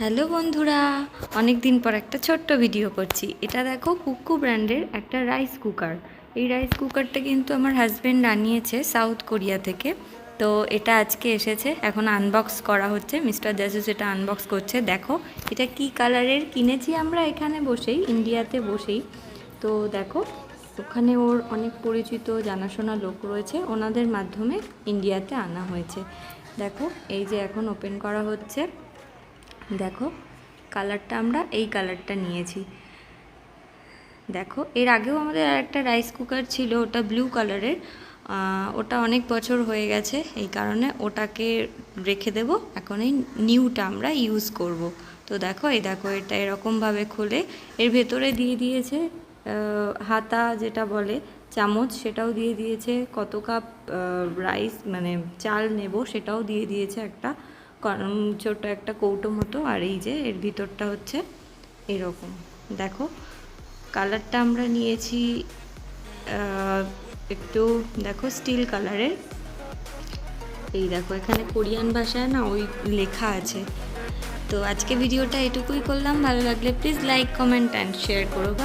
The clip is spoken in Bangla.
হ্যালো বন্ধুরা অনেক দিন পর একটা ছোট্ট ভিডিও করছি। এটা দেখো কুকু ব্র্যান্ডের একটা রাইস কুকার এই রাইস কুকারটা কিন্তু আমার হাজব্যান্ড আনিয়েছে সাউথ কোরিয়া থেকে। তো এটা আজকে এসেছে, এখন আনবক্স করা হচ্ছে। মিস্টার জাসুস এটা আনবক্স করছে, দেখো এটা কি কালারের কিনেছি আমরা এখানে বসেই ইন্ডিয়াতে বসেই। তো দেখো, ওখানে ওর অনেক পরিচিত জানাশোনা লোক রয়েছে, ওনাদের মাধ্যমে ইন্ডিয়াতে আনা হয়েছে। দেখো, এই যে এখন ওপেন করা হচ্ছে। দেখো, কালারটা আমরা এই কালারটা নিয়েছি। দেখো, এর আগেও আমাদের আর একটা রাইস কুকার ছিল, ওটা ব্লু কালারের ওটা অনেক বছর হয়ে গেছে, এই কারণে ওটাকে রেখে দেব। এখন এই নিউটা আমরা ইউজ করব। তো দেখো, এই দেখো, এটা এরকমভাবে খুলে। এর ভেতরে দিয়ে দিয়েছে হাতা যেটা বলে, চামচ সেটাও দিয়ে দিয়েছে, কত কাপ রাইস মানে চাল নেব, সেটাও দিয়ে দিয়েছে একটা। ছোট একটা কৌটো মতো, আর এই যে এর ভিতরটা হচ্ছে এরকম। দেখো, কালারটা আমরা নিয়েছি একটু দেখো স্টিল কালারের। এই দেখো, এখানে কোরিয়ান ভাষায় না ওই লেখা আছে। তো আজকে ভিডিওটা এটুকুই করলাম। ভালো লাগলে please like comment and share করো